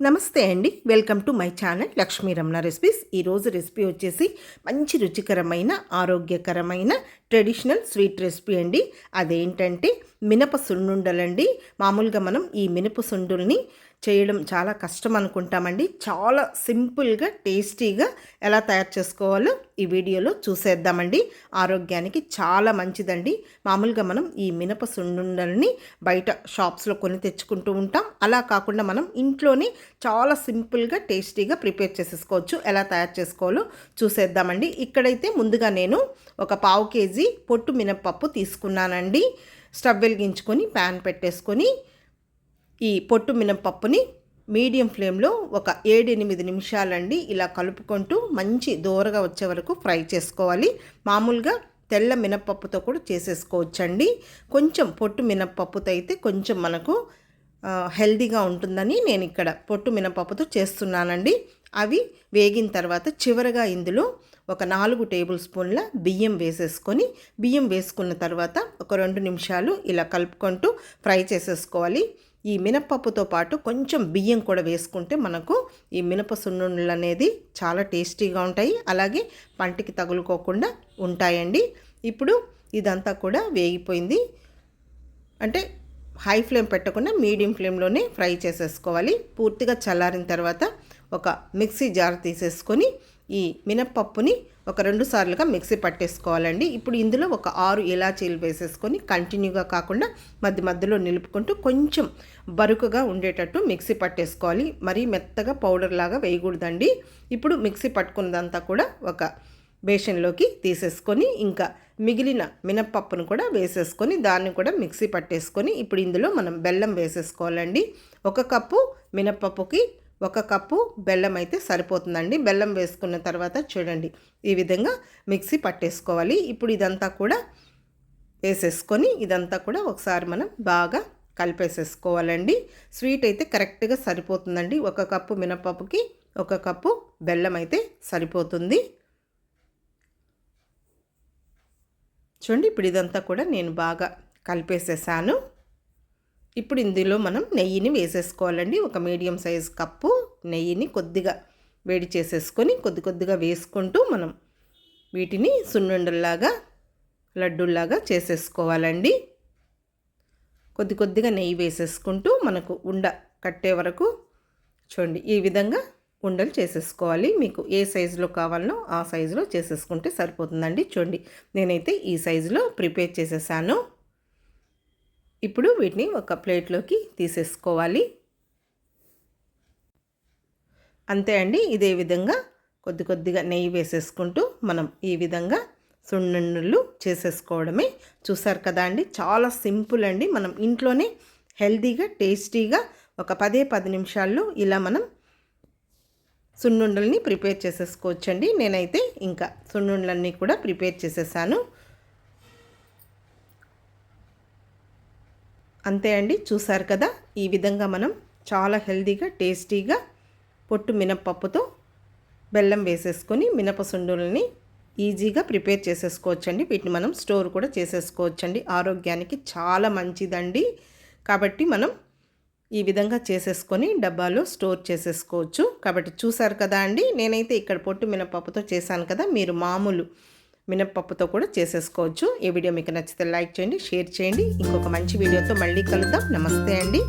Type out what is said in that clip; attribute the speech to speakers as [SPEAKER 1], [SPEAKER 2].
[SPEAKER 1] నమస్తే అండి. Welcome to my channel Lakshmi Ramana recipes ఈరోజు రెసిపీ వచ్చేసి మంచి రుచికరమైన ఆరోగ్యకరమైన ట్రెడిషనల్ స్వీట్ రెసిపీ అండి. అదేంటంటే మినప సున్నుండలండి. మామూలుగా మనం ఈ మినప సుండుల్ని చేయడం చాలా కష్టం అనుకుంటామండి. చాలా సింపుల్గా టేస్టీగా ఎలా తయారు చేసుకోవాలో ఈ వీడియోలో చూసేద్దామండి. ఆరోగ్యానికి చాలా మంచిదండి. మామూలుగా మనం ఈ మినప సున్నుండల్ని బయట షాప్స్లో కొని తెచ్చుకుంటూ ఉంటాం. అలా కాకుండా మనం ఇంట్లోనే చాలా సింపుల్గా టేస్టీగా ప్రిపేర్ చేసేసుకోవచ్చు. ఎలా తయారు చేసుకోవాలో చూసేద్దామండి. ఇక్కడైతే ముందుగా నేను ఒక పావు కేజీ పొట్టు మినపప్పు తీసుకున్నానండి. స్టవ్ వెలిగించుకొని ప్యాన్ పెట్టేసుకొని ఈ పొట్టు మినపప్పుని మీడియం ఫ్లేమ్లో ఒక ఏడు ఎనిమిది నిమిషాలండి ఇలా కలుపుకుంటూ మంచి దూరగా వచ్చే వరకు ఫ్రై చేసుకోవాలి. మామూలుగా తెల్ల మినపప్పుతో కూడా చేసేసుకోవచ్చండి. కొంచెం పొట్టు మినపప్పుతో అయితే కొంచెం మనకు హెల్దీగా ఉంటుందని నేను ఇక్కడ పొట్టు మినపప్పుతో చేస్తున్నానండి. అవి వేగిన తర్వాత చివరగా ఇందులో ఒక నాలుగు టేబుల్ స్పూన్ల బియ్యం వేసేసుకొని బియ్యం వేసుకున్న తర్వాత ఒక రెండు నిమిషాలు ఇలా కలుపుకుంటూ ఫ్రై చేసేసుకోవాలి. ఈ మినపప్పుతో పాటు కొంచెం బియ్యం కూడా వేసుకుంటే మనకు ఈ మినప సున్నుండలు అనేది చాలా టేస్టీగా ఉంటాయి. అలాగే పంటికి తగులుకోకుండా ఉంటాయండి. ఇప్పుడు ఇదంతా కూడా వేగిపోయింది. అంటే హై ఫ్లేమ్ పెట్టకుండా మీడియం ఫ్లేమ్లోనే ఫ్రై చేసేసుకోవాలి. పూర్తిగా చల్లారిన తర్వాత ఒక మిక్సీ జార్ తీసేసుకొని ఈ మినప్పప్పుని ఒక రెండు సార్లుగా మిక్సీ పట్టేసుకోవాలండి. ఇప్పుడు ఇందులో ఒక ఆరు ఇలాచీలు వేసేసుకొని కంటిన్యూగా కాకుండా మధ్య మధ్యలో నిలుపుకుంటూ కొంచెం బరుకుగా ఉండేటట్టు మిక్సీ పట్టేసుకోవాలి. మరీ మెత్తగా పౌడర్ లాగా వేయకూడదండి. ఇప్పుడు మిక్సీ పట్టుకున్నదంతా కూడా ఒక బేషన్లోకి తీసేసుకొని ఇంకా మిగిలిన మినప్పప్పును కూడా వేసేసుకొని దాన్ని కూడా మిక్సీ పట్టేసుకొని ఇప్పుడు ఇందులో మనం బెల్లం వేసేసుకోవాలండి. ఒక కప్పు మినప్పప్పుకి ఒక కప్పు బెల్లం అయితే సరిపోతుందండి. బెల్లం వేసుకున్న తర్వాత చూడండి ఈ విధంగా మిక్సీ పట్టేసుకోవాలి. ఇప్పుడు ఇదంతా కూడా వేసేసుకొని ఇదంతా కూడా ఒకసారి మనం బాగా కలిపేసేసుకోవాలండి. స్వీట్ అయితే కరెక్ట్గా సరిపోతుందండి. ఒక కప్పు మినపప్పుకి ఒక కప్పు బెల్లం అయితే సరిపోతుంది. చూడండి ఇప్పుడు ఇదంతా కూడా నేను బాగా కలిపేసేసాను. ఇప్పుడు ఇందులో మనం నెయ్యిని వేసేసుకోవాలండి. ఒక మీడియం సైజ్ కప్పు నెయ్యిని కొద్దిగా వేడి చేసేసుకొని కొద్ది కొద్దిగా వేసుకుంటూ మనం వీటిని సున్నుండల్లాగా లడ్డూల్లాగా చేసేసుకోవాలండి. కొద్ది కొద్దిగా నెయ్యి వేసేసుకుంటూ మనకు ఉండ కట్టే వరకు చూడండి ఈ విధంగా ఉండలు చేసేసుకోవాలి. మీకు ఏ సైజులో కావాలనో ఆ సైజులో చేసేసుకుంటే సరిపోతుందండి. చూడండి నేనైతే ఈ సైజులో ప్రిపేర్ చేసేసాను. ఇప్పుడు వీటిని ఒక ప్లేట్లోకి తీసేసుకోవాలి. అంతే అండి ఇదే విధంగా కొద్ది కొద్దిగా నెయ్యి వేసేసుకుంటూ మనం ఈ విధంగా సున్నుండలు చేసేసుకోవడమే. చూసారు కదా అండి చాలా సింపుల్ అండి. మనం ఇంట్లోనే హెల్తీగా టేస్టీగా ఒక పదే పది నిమిషాల్లో ఇలా మనం సున్నుండల్ని ప్రిపేర్ చేసేసుకోవచ్చండి. నేనైతే ఇంకా సున్నుండలన్నీ కూడా ప్రిపేర్ చేసేసాను. అంతే అండి చూసారు కదా? ఈ విధంగా మనం చాలా హెల్దీగా టేస్టీగా పొట్టు మినప్పప్పుతో బెల్లం వేసేసుకొని మినప సుండులని ఈజీగా ప్రిపేర్ చేసేసుకోవచ్చండి. వీటిని మనం స్టోర్ కూడా చేసేసుకోవచ్చండి. ఆరోగ్యానికి చాలా మంచిదండి. కాబట్టి మనం ఈ విధంగా చేసేసుకొని డబ్బాలో స్టోర్ చేసేసుకోవచ్చు. కాబట్టి చూసారు కదా అండి నేనైతే ఇక్కడ పొట్టు మినపప్పుతో చేశాను కదా మీరు మామూలు మినప్పప్పుతో కూడా చేసేసుకోవచ్చు. ఈ వీడియో మీకు నచ్చితే లైక్ చేయండి షేర్ చేయండి. ఇంకొక మంచి వీడియోతో మళ్ళీ కలుద్దాం. నమస్తే అండి.